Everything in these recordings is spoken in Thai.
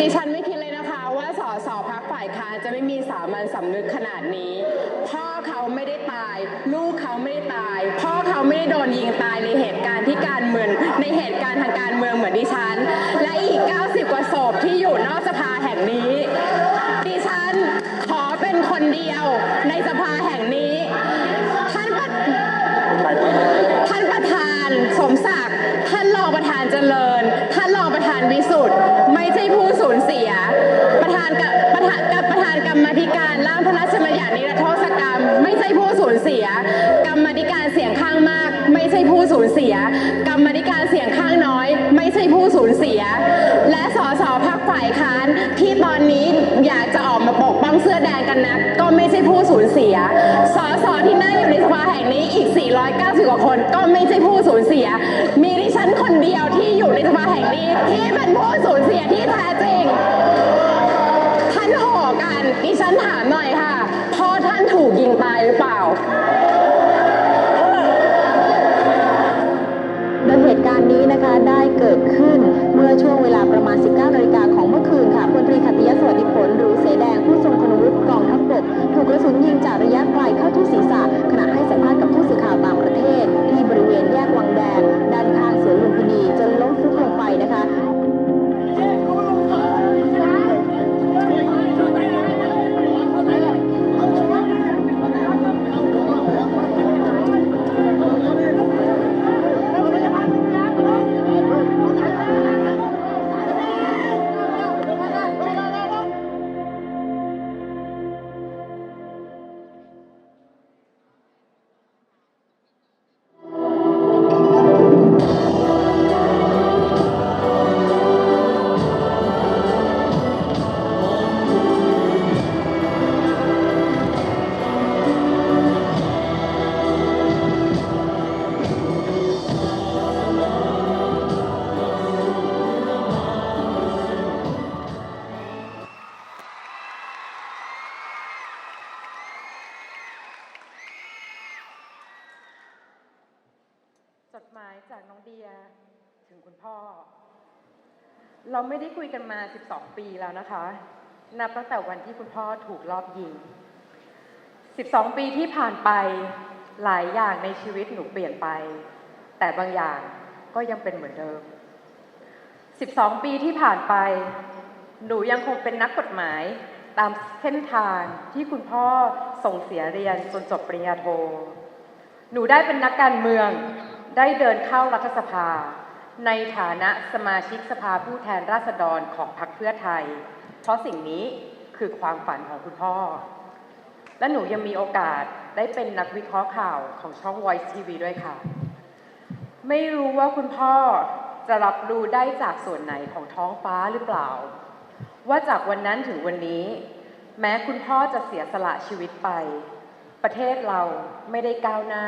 ดิฉันไม่คิดเลยนะคะ ว่าสสพักฝ่ายค้านจะไม่มีสามัญสำนึกขนาดนี้ พ่อเขาไม่ได้ตาย ลูกเขาไม่ได้ตาย พ่อเขาไม่ได้โดนยิงตายในเหตุการณ์ที่การเมืองในเหตุการณ์ทางการเมืองเหมือนดิฉัน และอีก 90 กว่าศพที่อยู่นอกสภาแห่งนี้ ดิฉันขอเป็นคนเดียวในสภาแห่งนี้านวิสุทธ์ไม่ใช่ผู้สูญเสีย ประธานกับประธานกับประธานกรรมธิการร่างพระราช ช่ผู้สูญเสีย กรรมธิการเสียงข้างมาก ไม่ใช่ผู้สูญเสีย กรรมธิการเสียงข้างน้อย ไม่ใช่ผู้สูญเสีย และสสพักฝ่ายค้านที่ตอนนี้อยากจะออกมาปกป้องเสื้อแดงกันนะก็ไม่ใช่ผู้สูญเสียสสที่นั่งอยู่ในสภาแห่งนี้อีก 490 กว่าคน ก็ไม่ใช่ผู้สูญเสีย มีดิฉันคนเดียวที่อยู่ในสภาแห่งนี้ที่เป็นผู้สูญเสียที่แท้จริงท่านโหกันดิฉันถามหน่อยค่ะ ถูกยิงตายหรือเปล่า โดยเหตุการณ์นี้นะคะได้เกิดขึ้นเมื่อช่วงเวลาประมาณ 19นาฬิกาของ เราไม่ได้คุยกันมา 12 ปีแล้วนะคะ นับตั้งแต่วันที่คุณพ่อถูกลอบยิง 12 ปีที่ผ่านไปหลายอย่างในชีวิตหนูเปลี่ยนไป แต่บางอย่างก็ยังเป็นเหมือนเดิม 12 ปีที่ผ่านไป หนูยังคงเป็นนักกฎหมายตามเส้นทางที่คุณพ่อส่งเสียเรียนจนจบปริญญาโท หนูได้เป็นนักการเมือง ได้เดินเข้ารัฐสภา ในฐานะสมาชิกสภาผู้แทนราษฎรของพรรคเพื่อไทย เพราะสิ่งนี้คือความฝันของคุณพ่อ และหนูยังมีโอกาสได้เป็นนักวิเคราะห์ข่าวของช่อง Voice TV ด้วยค่ะ ไม่รู้ว่าคุณพ่อจะรับรู้ได้จากส่วนไหนของท้องฟ้าหรือเปล่า ว่าจากวันนั้นถึงวันนี้ แม้คุณพ่อจะเสียสละชีวิตไป ประเทศเราไม่ได้ก้าวหน้า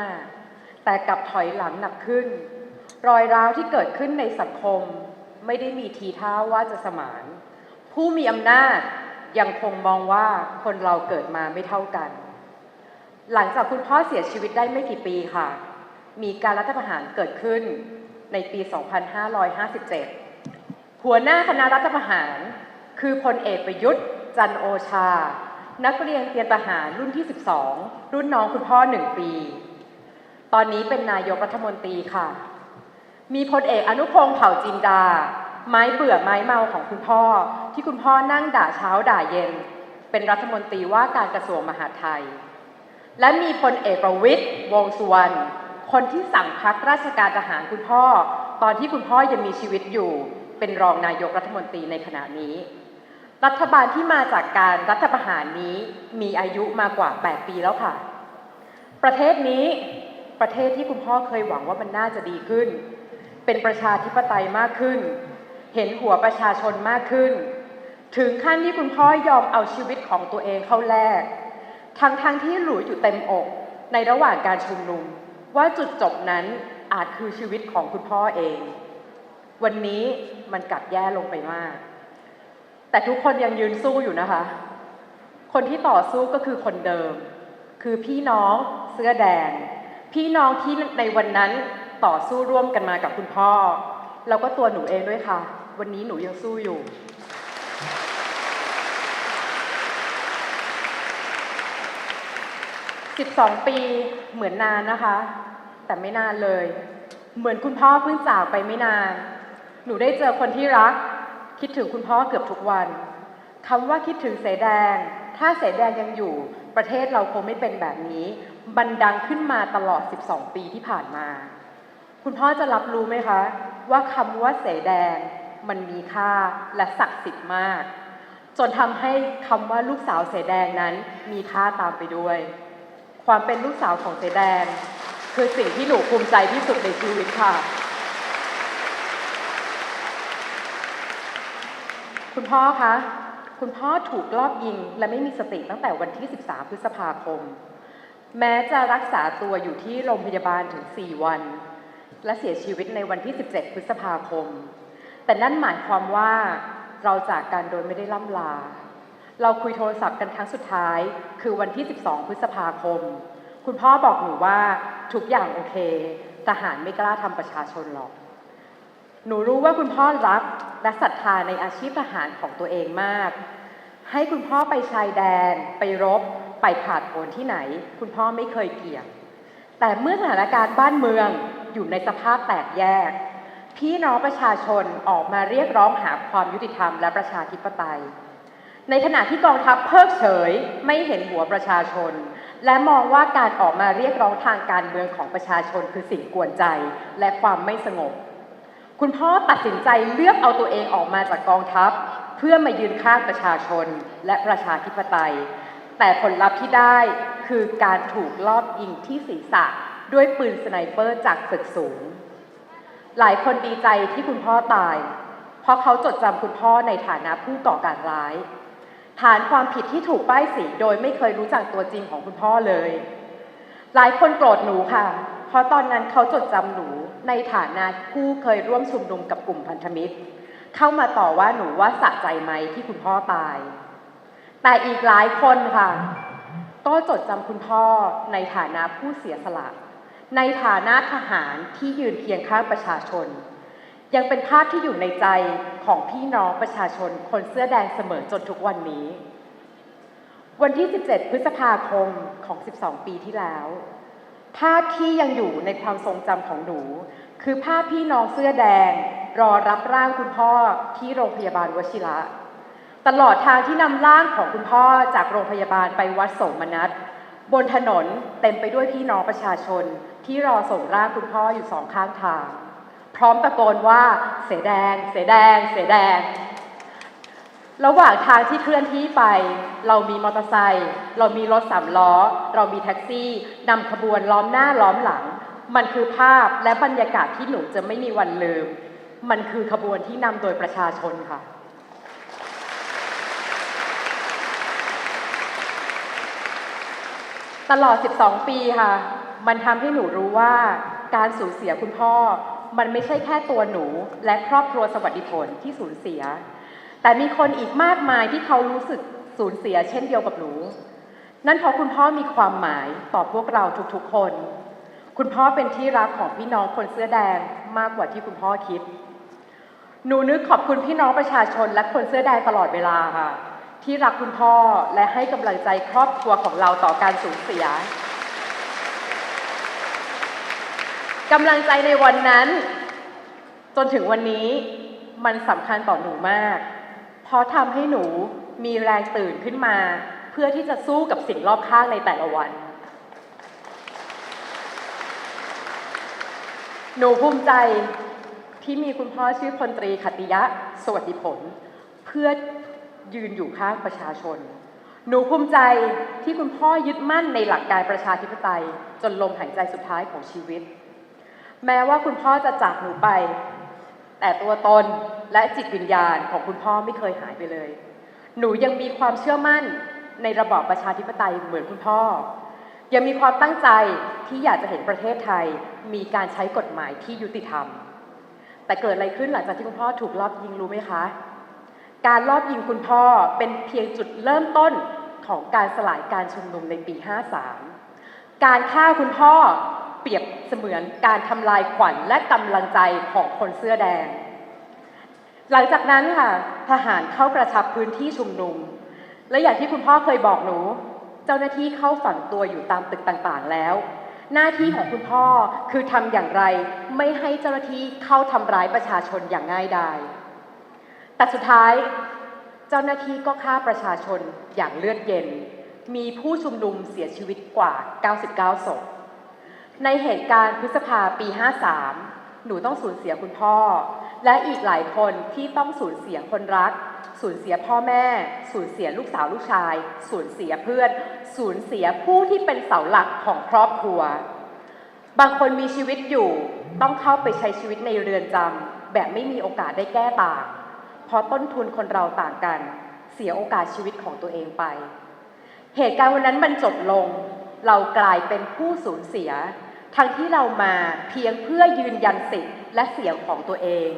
แต่กลับถอยหลังหนักขึ้น รอยร้าวที่เกิดขึ้นในสังคมไม่ได้มีทีท่าว่าจะสมาน ผู้มีอำนาจยังคงมองว่าคนเราเกิดมาไม่เท่ากัน หลังจากคุณพ่อเสียชีวิตได้ไม่กี่ปีค่ะ มีการรัฐประหารเกิดขึ้นในปี 2557 หัวหน้าคณะรัฐประหาร คือพลเอกประยุทธ์จันโอชา นักเรียนเตรียมทหารรุ่นที่ 12 รุ่นน้องคุณพ่อหนึ่งปี ตอนนี้เป็นนายกรัฐมนตรีค่ะ มีพลเอกอนุพงษ์เผ่าจินดา ไม้เบื่อไม้เมาของคุณพ่อ ที่คุณพ่อนั่งด่าเช้าด่าเย็น เป็นรัฐมนตรีว่าการกระทรวงมหาดไทย และมีพลเอกประวิตยวงสุวรรณคนที่สั่งพักราชการทหารคุณพ่อ ตอนที่คุณพ่อยังมีชีวิตอยู่ เป็นรองนายกรัฐมนตรีในขณะนี้ รัฐบาลที่มาจากการรัฐประหารนี้มีอายุมากว่า 8 ปีแล้วค่ะ ประเทศนี้ประเทศที่คุณพ่อเคยหวังว่ามันน่าจะดีขึ้น เป็นประชาธิปไตยมากขึ้น เห็นหัวประชาชนมากขึ้น ถึงขั้นที่คุณพ่อยอมเอาชีวิตของตัวเองเข้าแลกทั้งทั้งๆที่หลุยอยู่เต็มอกในระหว่างการชุมนุม ว่าจุดจบนั้นอาจคือชีวิตของคุณพ่อเอง วันนี้มันกลับแย่ลงไปมาก แต่ทุกคนยังยืนสู้อยู่นะคะ คนที่ต่อสู้ก็คือคนเดิม คือพี่น้องเสื้อแดง พี่น้องที่ในวันนั้น ต่อสู้ร่วมกันมากับคุณพ่อ แล้วก็ตัวหนูเองด้วยค่ะ วันนี้หนูยังสู้อยู่ 12 ปีเหมือนนานนะคะ แต่ไม่นานเลย เหมือนคุณพ่อเพิ่งจากไปไม่นาน หนูได้เจอคนที่รัก คิดถึงคุณพ่อเกือบทุกวันคำว่าคิดถึงเสแดง ถ้าเสแดงยังอยู่ประเทศเราคงไม่เป็นแบบนี้ บันดังขึ้นมาตลอด 12 ปีที่ผ่านมา คุณพ่อจะรับรู้ไหมคะ ว่าคำว่าเสแดง มันมีค่าและศักดิ์สิทธิ์มาก จนทำให้คำว่าลูกสาวเสแดงนั้นมีค่าตามไปด้วย ความเป็นลูกสาวของเสแดง คือสิ่งที่หนูภูมิใจที่สุดในชีวิตค่ะ คุณพ่อคะคุณพ่อถูกลอบยิงและไม่มีสติตั้งแต่วันที่ 13 พฤษภาคม แม้จะรักษาตัวอยู่ที่โรงพยาบาลถึง 4 วัน และเสียชีวิตในวันที่ 17 พฤษภาคม แต่นั่นหมายความว่าเราจากกันโดยไม่ได้ล่ำลา เราคุยโทรศัพท์กันครั้งสุดท้าย คือวันที่ 12 พฤษภาคม คุณพ่อบอกหนูว่าทุกอย่างโอเค ทหารไม่กล้าทำประชาชนหรอก หนูรู้ว่าคุณพ่อรักและศรัทธาในอาชีพทหารของตัวเองมาก ให้คุณพ่อไปชายแดน ไปรบ ไปผ่าดโผนที่ไหน คุณพ่อไม่เคยเกี่ยง แต่เมื่อสถานการณ์บ้านเมือง อยู่ในสภาพแตกแยก พี่น้องประชาชนออกมาเรียกร้องหาความยุติธรรมและประชาธิปไตย ในขณะที่กองทัพเพิกเฉยไม่เห็นหัวประชาชน และมองว่าการออกมาเรียกร้องทางการเมืองของประชาชนคือสิ่งกวนใจและความไม่สงบ คุณพ่อตัดสินใจเลือกเอาตัวเองออกมาจากกองทัพ เพื่อมายืนข้างประชาชนและประชาธิปไตย แต่ผลลัพธ์ที่ได้คือการถูกลอบยิงที่ศีรษะ ด้วยปืนสไนเปอร์จากตึกสูง หลายคนดีใจที่คุณพ่อตาย เพราะเขาจดจำคุณพ่อในฐานะผู้ก่อการร้าย ฐานความผิดที่ถูกป้ายสีโดยไม่เคยรู้จักตัวจริงของคุณพ่อเลย หลายคนโกรธหนูค่ะ เพราะตอนนั้นเขาจดจำหนูในฐานะผู้เคยร่วมชุมนุมกับกลุ่มพันธมิตร เข้ามาต่อว่าหนูว่าสะใจไหมที่คุณพ่อตาย แต่อีกหลายคนค่ะ ก็จดจำคุณพ่อในฐานะผู้เสียสละ ในฐานะทหารที่ยืนเคียงข้างประชาชน ยังเป็นภาพที่อยู่ในใจของพี่น้องประชาชนคนเสื้อแดงเสมอจนทุกวันนี้ วันที่ 17 พฤษภาคมของ 12 ปีที่แล้ว ภาพที่ยังอยู่ในความทรงจำของหนู คือภาพพี่น้องเสื้อแดง รอรับร่างคุณพ่อที่โรงพยาบาลวชิระ ตลอดทางที่นำร่างของคุณพ่อจากโรงพยาบาลไปวัดโสมนัส บนถนนเต็มไปด้วยพี่น้องประชาชนที่รอส่งร่างคุณพ่ออยู่สองข้างทาง พร้อมตะโกนว่าเสแดง เสแดง เสแดง ระหว่างทางที่เคลื่อนที่ไป เรามีมอเตอร์ไซค์เรามีรถสามล้อ เรามีแท็กซี่นำขบวนล้อมหน้าล้อมหลัง มันคือภาพและบรรยากาศที่หนูจะไม่มีวันลืม มันคือขบวนที่นำโดยประชาชนค่ะ ตลอด 12 ปีค่ะ มันทำให้หนูรู้ว่าการสูญเสียคุณพ่อ มันไม่ใช่แค่ตัวหนู และครอบครัวสวัสดิผลที่สูญเสีย แต่มีคนอีกมากมายที่เขารู้สึกสูญเสียเช่นเดียวกับหนู นั่นเพราะคุณพ่อมีความหมายต่อพวกเราทุกๆคน คุณพ่อเป็นที่รักของพี่น้องคนเสื้อแดงมากกว่าที่คุณพ่อคิด หนูนึกขอบคุณพี่น้องประชาชนและคนเสื้อแดงตลอดเวลาค่ะ ที่รักคุณพ่อและให้กำลังใจครอบครัวของเราต่อการสูญเสียกำลังใจในวันนั้น จนถึงวันนี้มันสำคัญต่อหนูมาก เพราะทำให้หนูมีแรงตื่นขึ้นมา เพื่อที่จะสู้กับสิ่งรอบข้างในแต่ละวัน หนูภูมิใจที่มีคุณพ่อชื่อพลตรีขตติยะ สวัสดิผล เพื่อ ยืนอยู่ข้างประชาชน หนูภูมิใจที่คุณพ่อยึดมั่นในหลักการประชาธิปไตย จนลมหายใจสุดท้ายของชีวิต แม้ว่าคุณพ่อจะจากหนูไป แต่ตัวตนและจิตวิญญาณของคุณพ่อไม่เคยหายไปเลย หนูยังมีความเชื่อมั่นในระบอบประชาธิปไตยเหมือนคุณพ่อ ยังมีความตั้งใจที่อยากจะเห็นประเทศไทย มีการใช้กฎหมายที่ยุติธรรม แต่เกิดอะไรขึ้นหลังจากที่คุณพ่อถูกลอบยิงรู้ไหมคะ การลอบยิงคุณพ่อเป็นเพียงจุดเริ่มต้นของการสลายการชุมนุมในปี 53 การฆ่าคุณพ่อเปรียบเสมือนการทำลายขวัญและกำลังใจของคนเสื้อแดง หลังจากนั้นค่ะ ทหารเข้ากระชับพื้นที่ชุมนุม และอย่างที่คุณพ่อเคยบอกหนู เจ้าหน้าที่เข้าฝังตัวอยู่ตามตึกต่างๆแล้ว หน้าที่ของคุณพ่อคือทำอย่างไรไม่ให้เจ้าหน้าที่เข้าทำร้ายประชาชนอย่างง่ายดาย แต่สุดท้ายเจ้าหน้าที่ก็ฆ่าประชาชนอย่างเลือดเย็น มีผู้ชุมนุมเสียชีวิตกว่า 99 ศพ ในเหตุการณ์พฤษภาปี 53 หนูต้องสูญเสียคุณพ่อ และอีกหลายคนที่ต้องสูญเสียคนรัก สูญเสียพ่อแม่ สูญเสียลูกสาวลูกชาย สูญเสียเพื่อน สูญเสียผู้ที่เป็นเสาหลักของครอบครัว บางคนมีชีวิตอยู่ต้องเข้าไปใช้ชีวิตในเรือนจำแบบไม่มีโอกาสได้แก้ต่าง เพราะต้นทุนคนเราต่างกัน เสียโอกาสชีวิตของตัวเองไป เหตุการณ์วันนั้นมันจบลง เรากลายเป็นผู้สูญเสีย ทั้งที่เรามาเพียงเพื่อยืนยันสิทธิ์และเสียงของตัวเอง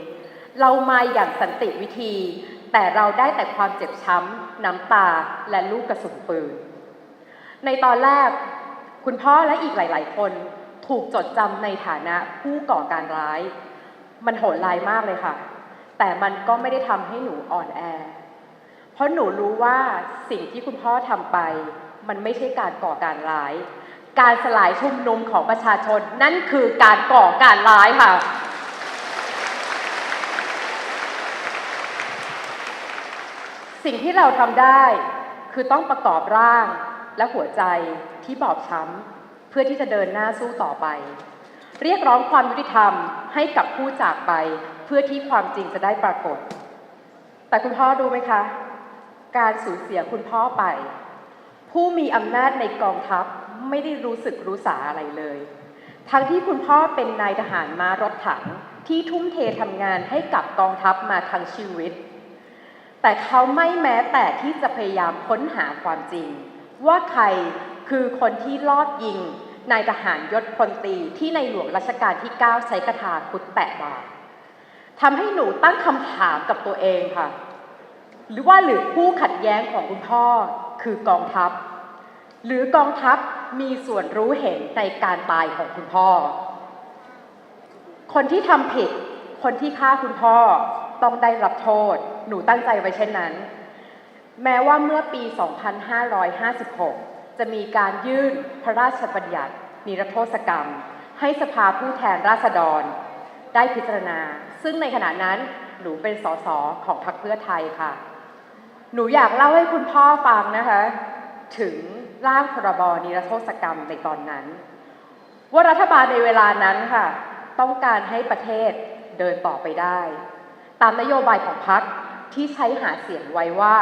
เรามาอย่างสันติวิธี แต่เราได้แต่ความเจ็บช้ำ น้ำตาและลูกกระสุนปืน ในตอนแรก คุณพ่อและอีกหลาย ๆ คนถูกจดจำในฐานะผู้ก่อการร้าย มันโหดร้ายมากเลยค่ะ แต่มันก็ไม่ได้ทำให้หนูอ่อนแอ เพราะหนูรู้ว่าสิ่งที่คุณพ่อทำไป มันไม่ใช่การก่อการร้าย การสลายชุมนุมของประชาชน นั่นคือการก่อการร้ายค่ะ สิ่งที่เราทำได้คือต้องประกอบร่างและหัวใจที่บอบช้ำเพื่อที่จะเดินหน้าสู้ต่อไป เรียกร้องความยุติธรรมให้กับผู้จากไป พื่อที่ความจริงจะได้ปรากฏ แต่คุณพ่อดูไหมคะ การสูญเสียคุณพ่อไป ผู้มีอำนาจในกองทัพไม่ได้รู้สึกรู้สาอะไรเลย ทั้งที่คุณพ่อเป็นนายทหารมารถถังที่ทุ่มเททำงานให้กับกองทัพมาทั้งชีวิต แต่เขาไม่แม้แต่ที่จะพยายามค้นหาความจริง ว่าใครคือคนที่ลอบยิงนายทหารยศพลตรีที่ในหลวงรัชกาลที่ 9 ใช้กระทาคุดแตะบาท ทำให้หนูตั้งคำถามกับตัวเองค่ะ หรือว่าหรือผู้ขัดแย้งของคุณพ่อคือกองทัพ หรือกองทัพมีส่วนรู้เห็นในการตายของคุณพ่อ คนที่ทำผิด คนที่ฆ่าคุณพ่อต้องได้รับโทษ หนูตั้งใจไว้เช่นนั้น แม้ว่าเมื่อปี 2556 จะมีการยื่นพระราชบัญญัติ นิรโทษกรรม ให้สภาผู้แทนราษฎร ได้พิจารณา ซึ่งในขณะนั้นหนูเป็นสสของพรรคเพื่อไทยค่ะ หนูอยากเล่าให้คุณพ่อฟังนะคะ ถึงร่างพรบนิรโทษกรรมในตอนนั้น ว่ารัฐบาลในเวลานั้นค่ะ ต้องการให้ประเทศเดินต่อไปได้ ตามนโยบายของพรรคที่ใช้หาเสียงไว้ว่า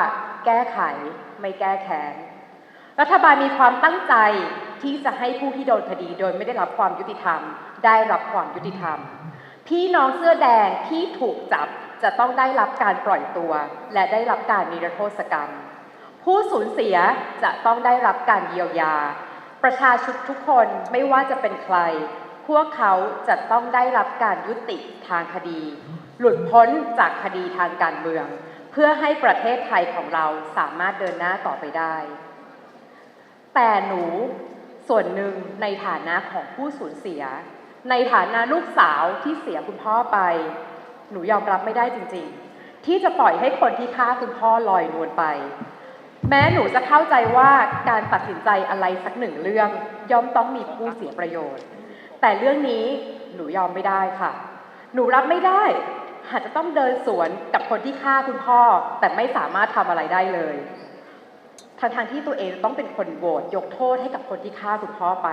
แก้ไขไม่แก้แค้นรัฐบาลมีความตั้งใจที่จะให้ผู้ที่โดนคดีโดยไม่ได้รับความยุติธรรม ได้รับความยุติธรรม พี่น้องเสื้อแดงที่ถูกจับจะต้องได้รับการปล่อยตัว และได้รับการนิรโทษกรรม ผู้สูญเสียจะต้องได้รับการเยียวยา ประชาชนทุกคนไม่ว่าจะเป็นใคร พวกเขาจะต้องได้รับการยุติทางคดี หลุดพ้นจากคดีทางการเมือง เพื่อให้ประเทศไทยของเราสามารถเดินหน้าต่อไปได้ แต่หนูส่วนหนึ่งในฐานะของผู้สูญเสีย ในฐานะลูกสาวที่เสียคุณพ่อไป หนูยอมรับไม่ได้จริงๆ ที่จะปล่อยให้คนที่ฆ่าคุณพ่อลอยนวลไป แม้หนูจะเข้าใจว่าการตัดสินใจอะไรสักหนึ่งเรื่อง ย่อมต้องมีผู้เสียประโยชน์ แต่เรื่องนี้หนูยอมไม่ได้ค่ะ หนูรับไม่ได้อาจจะต้องเดินสวนกับคนที่ฆ่าคุณพ่อ แต่ไม่สามารถทำอะไรได้เลยทางทางๆที่ตัวเองต้องเป็นคนโหวตยกโทษให้กับคนที่ฆ่าคุณพ่อไป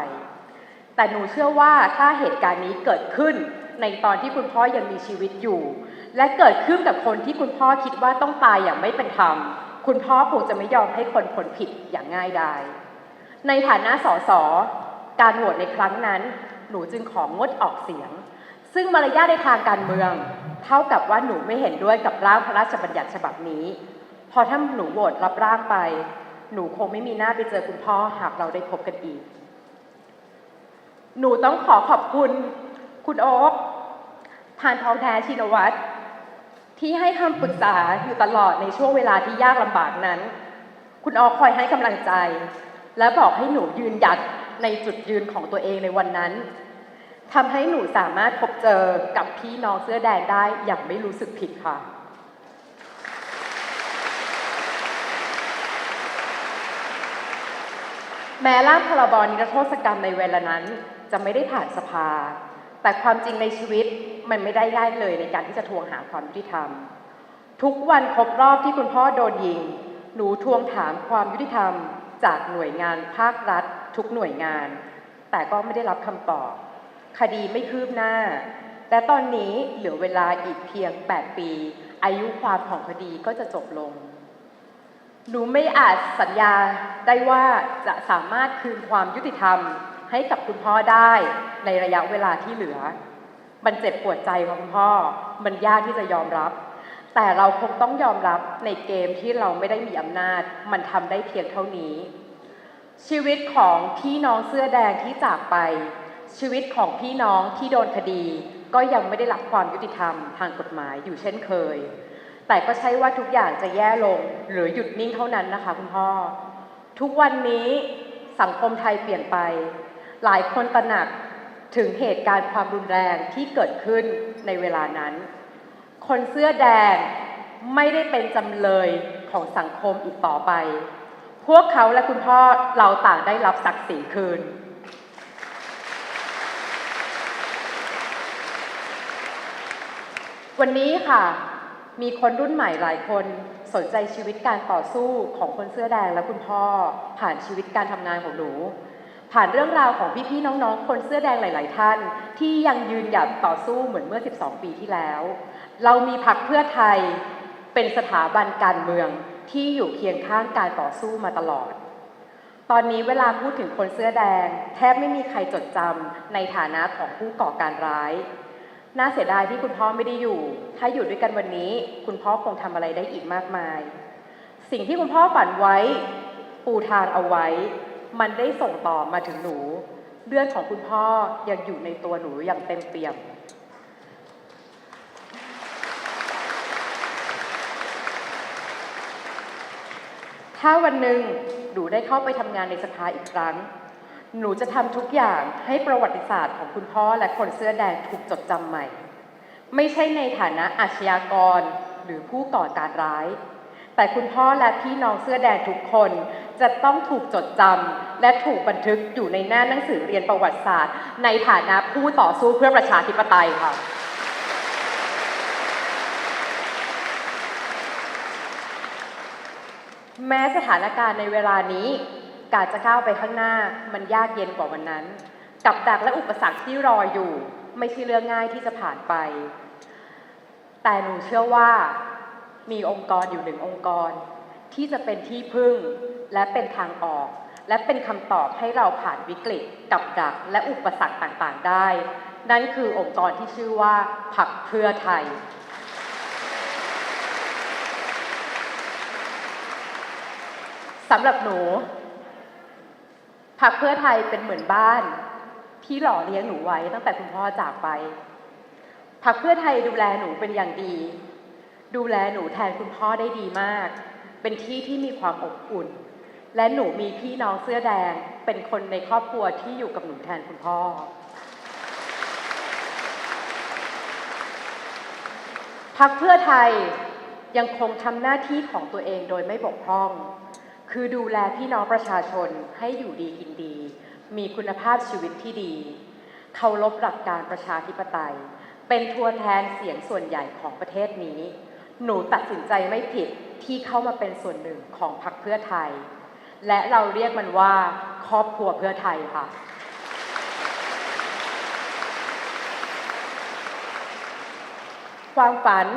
แต่หนูเชื่อว่าถ้าเหตุการณ์นี้เกิดขึ้นในตอนที่คุณพ่อยังมีชีวิตอยู่ และเกิดขึ้นกับคนที่คุณพ่อคิดว่าต้องตายอย่างไม่เป็นธรรม คุณพ่อคงจะไม่ยอมให้คนผลผิดอย่างง่ายดายในฐานะสสการโหวตในครั้งนั้น หนูจึงของงดออกเสียง ซึ่งมารยาทในทางการเมือง เท่ากับว่าหนูไม่เห็นด้วยกับร่างพระราชบัญญัติฉบับนี้ พอถ้าหนูโหวตรับร่างไป หนูคงไม่มีหน้าไปเจอคุณพ่อหากเราได้พบกันอีก หนูต้องขอขอบคุณคุณโอ๊คผ่านทองแท้ชินวัตรที่ให้คำปรึกษาอยู่ตลอดในช่วงเวลาที่ยากลำบากนั้น คุณโอ๊คคอยให้กำลังใจ และบอกให้หนูยืนหยัดในจุดยืนของตัวเองในวันนั้นทำให้หนูสามารถพบเจอกับพี่น้องเสื้อแดงได้อย่างไม่รู้สึกผิดค่ะ แม้ร่างพรบนิรโทษกรรมในเวลานั้น จะไม่ได้ผ่านสภา แต่ความจริงในชีวิตมันไม่ได้ง่ายเลยในการที่จะทวงหาความยุติธรรม ทุกวันครบรอบที่คุณพ่อโดนยิง หนูทวงถามความยุติธรรม จากหน่วยงานภาครัฐ ทุกหน่วยงาน แต่ก็ไม่ได้รับคำตอบ คดีไม่คืบหน้า และตอนนี้เหลือเวลาอีกเพียง 8 ปี อายุความของคดีก็จะจบลงหนูไม่อาจสัญญาได้ว่าจะสามารถคืนความยุติธรรม ให้กับคุณพ่อได้ในระยะเวลาที่เหลือ มันเจ็บปวดใจของคุณพ่อ มันยากที่จะยอมรับ แต่เราคงต้องยอมรับในเกมที่เราไม่ได้มีอำนาจ มันทำได้เพียงเท่านี้ ชีวิตของพี่น้องเสื้อแดงที่จากไป ชีวิตของพี่น้องที่โดนคดี ก็ยังไม่ได้รับความยุติธรรมทางกฎหมายอยู่เช่นเคย แต่ก็ใช่ว่าทุกอย่างจะแย่ลงหรือหยุดนิ่งเท่านั้นนะคะ คุณพ่อ ทุกวันนี้สังคมไทยเปลี่ยนไป หลายคนตระหนักถึงเหตุการณ์ความรุนแรงที่เกิดขึ้นในเวลานั้น คนเสื้อแดงไม่ได้เป็นจำเลยของสังคมอีกต่อไป พวกเขาและคุณพ่อเราต่างได้รับศักดิ์ศรีคืน วันนี้ค่ะ มีคนรุ่นใหม่หลายคนสนใจชีวิตการต่อสู้ของคนเสื้อแดงและคุณพ่อผ่านชีวิตการทำงานของหนู ผ่านเรื่องราวของพี่ๆน้องๆ คนเสื้อแดงหลาย ๆ ท่าน ที่ยังยืนหยัดต่อสู้เหมือนเมื่อ 12 ปีที่แล้ว เรามีพักเพื่อไทยเป็นสถาบันการเมืองที่อยู่เคียงข้างการต่อสู้มาตลอด ตอนนี้เวลาพูดถึงคนเสื้อแดง แทบไม่มีใครจดจำในฐานะของผู้ก่อการร้าย น่าเสียดายที่คุณพ่อไม่ได้อยู่ ถ้าอยู่ด้วยกันวันนี้ คุณพ่อคงทำอะไรได้อีกมากมาย สิ่งที่คุณพ่อฝันไว้ ปูทางเอาไว้ มันได้ส่งต่อมาถึงหนู เลือดของคุณพ่อยังอยู่ในตัวหนูอย่างเต็มเปี่ยม ถ้าวันหนึ่งหนูได้เข้าไปทำงานในสภาอีกครั้ง หนูจะทำทุกอย่างให้ประวัติศาสตร์ของคุณพ่อและคนเสื้อแดงถูกจดจำใหม่ ไม่ใช่ในฐานะอาชญากรหรือผู้ก่อการร้าย แต่คุณพ่อและพี่น้องเสื้อแดงทุกคน จะต้องถูกจดจำและถูกบันทึกอยู่ในหน้าหนังสือเรียนประวัติศาสตร์ ในฐานะผู้ต่อสู้เพื่อประชาธิปไตยค่ะแม้สถานการณ์ในเวลานี้การจะก้าวไปข้างหน้ามันยากเย็นกว่าวันนั้น กับดักและอุปสรรคที่รออยู่ ไม่ใช่เรื่องง่ายที่จะผ่านไป แต่หนูเชื่อว่ามีองค์กรอยู่หนึ่งองค์กร ที่จะเป็นที่พึ่งและเป็นทางออก และเป็นคำตอบให้เราผ่านวิกฤตกับดักและอุปสรรคต่างๆได้ นั่นคือองค์กรที่ชื่อว่าผักเพื่อไทย สำหรับหนูพักเพื่อไทยเป็นเหมือนบ้านที่หล่อเลี้ยงหนูไว้ตั้งแต่คุณพ่อจากไปพักเพื่อไทยดูแลหนูเป็นอย่างดี ดูแลหนูแทนคุณพ่อได้ดีมาก เป็นที่ที่มีความอบอุ่น และหนูมีพี่น้องเสื้อแดง เป็นคนในครอบครัวที่อยู่กับหนูแทนคุณพ่อ พักเพื่อไทยยังคงทำหน้าที่ของตัวเองโดยไม่บกพร่อง คือดูแลพี่น้องประชาชนให้อยู่ดีกินดี มีคุณภาพชีวิตที่ดี เคารพหลักการประชาธิปไตย เป็นตัวแทนเสียงส่วนใหญ่ของประเทศนี้ หนูตัดสินใจไม่ผิด ที่เข้ามาเป็นส่วนหนึ่งของพรรคเพื่อไทย และเราเรียกมันว่าครอบครัวเพื่อไทยค่ะ ความฝัน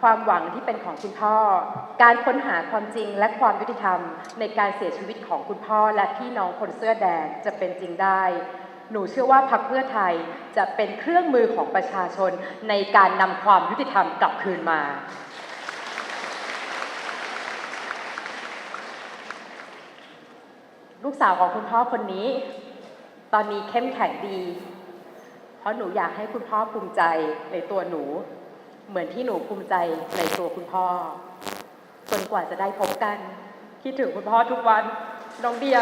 ความหวังที่เป็นของคุณพ่อ การค้นหาความจริงและความยุติธรรม ในการเสียชีวิตของคุณพ่อและพี่น้องคนเสื้อแดงจะเป็นจริงได้ หนูเชื่อว่าพรรคเพื่อไทยจะเป็นเครื่องมือของประชาชนในการนำความยุติธรรมกลับคืนมา ลูกสาวของคุณพ่อคนนี้ ตอนนี้เข้มแข็งดี เพราะหนูอยากให้คุณพ่อภูมิใจในตัวหนู เหมือนที่หนูภูมิใจในตัวคุณพ่อจนกว่าจะได้พบกัน คิดถึงคุณพ่อทุกวัน น้องเดีย